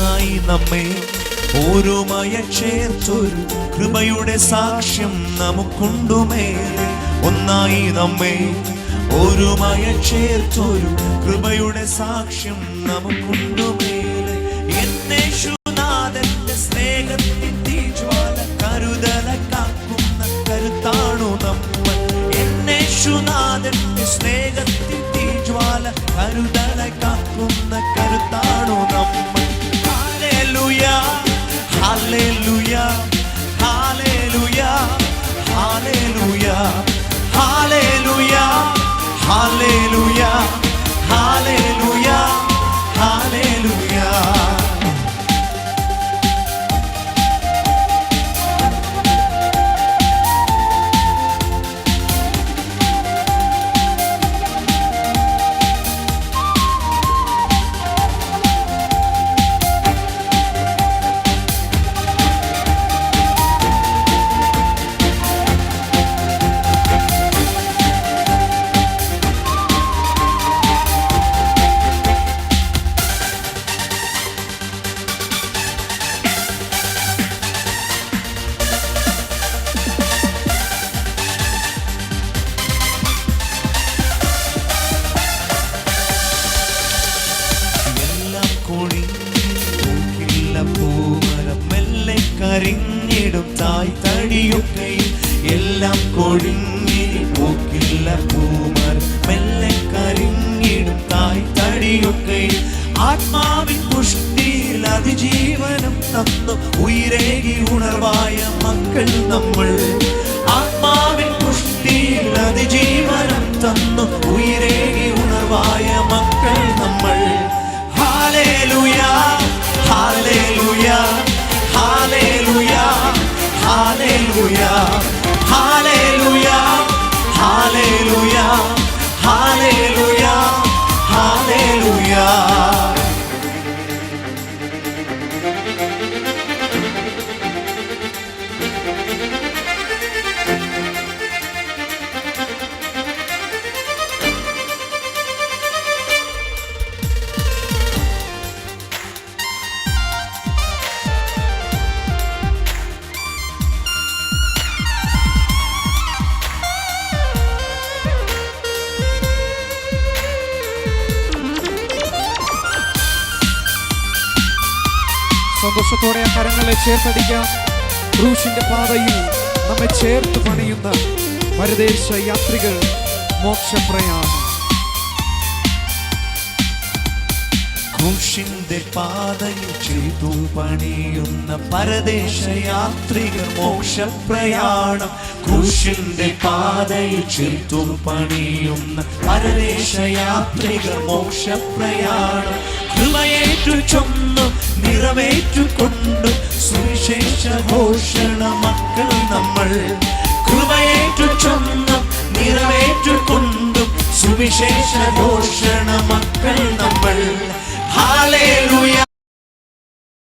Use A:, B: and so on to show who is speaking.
A: ഒന്നായി നമ്മെ ഓരോമായ ചേർത്തൊരു കൃപയുടെ സാക്ഷ്യം നമുക്കുണ്ടുമേ. ഒന്നായി നമ്മെ ഓരോമായ ചേർത്തൊരു കൃപയുടെ സാക്ഷ്യം നമുക്കുണ്ടുമേലെ പൂമരം മെല്ലെ കരിഞ്ഞിടും തായ് തടിയൊക്കെയും എല്ലാം കൊഴിഞ്ഞി പോക്കില്ല പൂമരം മെല്ലെ കരിഞ്ഞിടും തായ് തടിയൊക്കെയും ആത്മാവിൻ പുഷ്ടിയിൽ അതിജീവനം തന്നു ഉയരേകി ഉണർവായ മക്കൾ നമ്മൾ ആത്മാവിൻ പുഷ്ടിയിൽ അതിജീവനം തന്നു ഉയരേകി ഉണർവായ മക്കൾ നമ്മൾ ഹാലേലുയ
B: സന്തോഷത്തോടെ ആ കരങ്ങളെ ചേർത്തടിക്കാം. ക്രൂശിന്റെ പാതയിൽ നമ്മെ ചേർത്ത് പണിയുന്ന പരദേശ യാത്രികൾ മോക്ഷപ്രയാണം.
A: ക്രൂശിന്റെ പാതയിൽ ചെയ്തു പണിയുന്ന പരദേശ യാത്രികർ മോക്ഷപ്രയാണം. ക്രൂശിന്റെ പാതയിൽ ചെയ്തു പണിയുന്ന പരദേശ യാത്രികർ മോക്ഷപ്രയാണം. കൃപയേറ്റു ചൊന്നു നിറവേറ്റുകൊണ്ടു സുവിശേഷ ഘോഷണ മക്കൾ നമ്മൾ. കൃപയേറ്റു ചൊന്നു നിറവേറ്റുകൊണ്ടും സുവിശേഷ ഘോഷണ മക്കൾ Hallelujah.